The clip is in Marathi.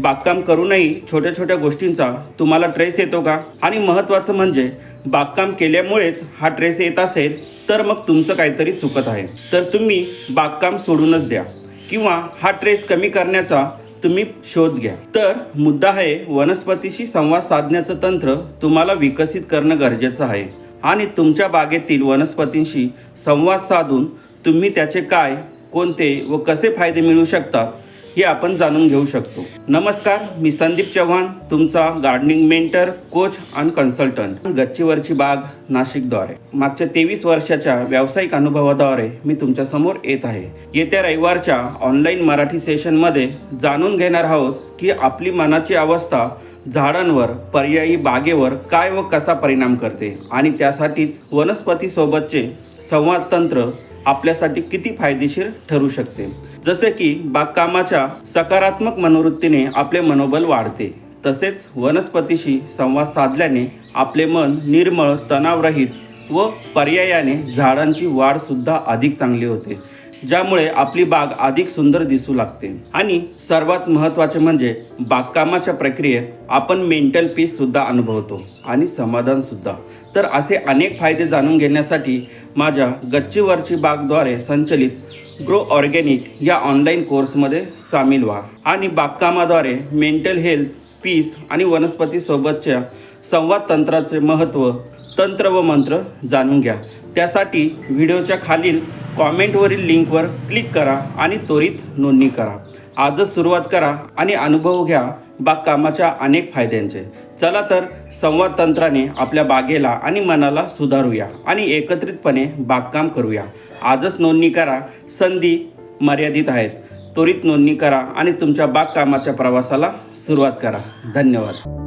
बागकाम करूनही छोट्या छोट्या गोष्टींचा तुम्हाला ट्रेस येतो का? आणि महत्त्वाचं म्हणजे बागकाम केल्यामुळेच हा ट्रेस येत असेल तर मग तुमचं काहीतरी चुकत आहे. तर तुम्ही बागकाम सोडूनच द्या. किंवा हा ट्रेस कमी करण्याचा तुम्ही शोध घ्या. तर मुद्दा आहे वनस्पतीशी संवाद साधण्याचं तंत्र तुम्हाला विकसित करणं गरजेचं आहे. आणि तुमच्या बागेतील वनस्पतींशी संवाद साधून तुम्ही त्याचे काय कोणते व कसे फायदे मिळू शकतात हे आपण जाणून घेऊ शकतो. नमस्कार मी संदीप चव्हाण तुमचा गार्डनिंग मेंटर कोच आणि कन्सल्टंट गच्चीवरची बाग नाशिकद्वारे. मागच्या तेवीस वर्षाच्या व्यावसायिक अनुभवाद्वारे मी तुमच्यासमोर येत आहे. येत्या रविवारच्या ऑनलाईन मराठी सेशनमध्ये जाणून घेणार आहोत की आपली मनाची अवस्था झाडांवर पर्यायी बागेवर काय व कसा परिणाम करते आणि त्यासाठीच वनस्पतीसोबतचे संवाद तंत्र आपल्यासाठी किती फायदेशीर ठरू शकते. जसे की बागकामाच्या सकारात्मक मनोवृत्तीने आपले मनोबल वाढते. तसेच वनस्पतीशी संवाद साधल्याने आपले मन निर्मळ तणावरहित व पर्यायाने झाडांची वाढसुद्धा अधिक चांगली होते. ज्यामुळे आपली बाग अधिक सुंदर दिसू लागते. आणि सर्वात महत्त्वाचे म्हणजे बागकामाच्या प्रक्रियेत आपण मेंटल पीस सुद्धा अनुभवतो आणि समाधान सुद्धा. तर असे अनेक फायदे जाणून घेण्यासाठी माझ्या गच्चीवरची बागद्वारे संचलित ग्रो ऑर्गॅनिक या ऑनलाईन कोर्समध्ये सामील व्हा. आणि बागकामाद्वारे मेंटल हेल्थ पीस आणि वनस्पतीसोबतच्या संवाद तंत्राचे महत्त्व तंत्र व मंत्र जाणून घ्या. त्यासाठी व्हिडिओच्या खालील कॉमेंटवरील लिंकवर क्लिक करा आणि त्वरित नोंदणी करा. आजच सुरुवात करा आणि अनुभव घ्या बागकामाच्या अनेक फायद्यांचे. चला तर संवाद तंत्राने आपल्या बागेला आणि मनाला सुधारूया आणि एकत्रितपणे बागकाम करूया. आजच नोंदणी करा. संधी मर्यादित आहेत. त्वरित नोंदणी करा आणि तुमच्या बागकामाच्या प्रवासाला सुरुवात करा. धन्यवाद.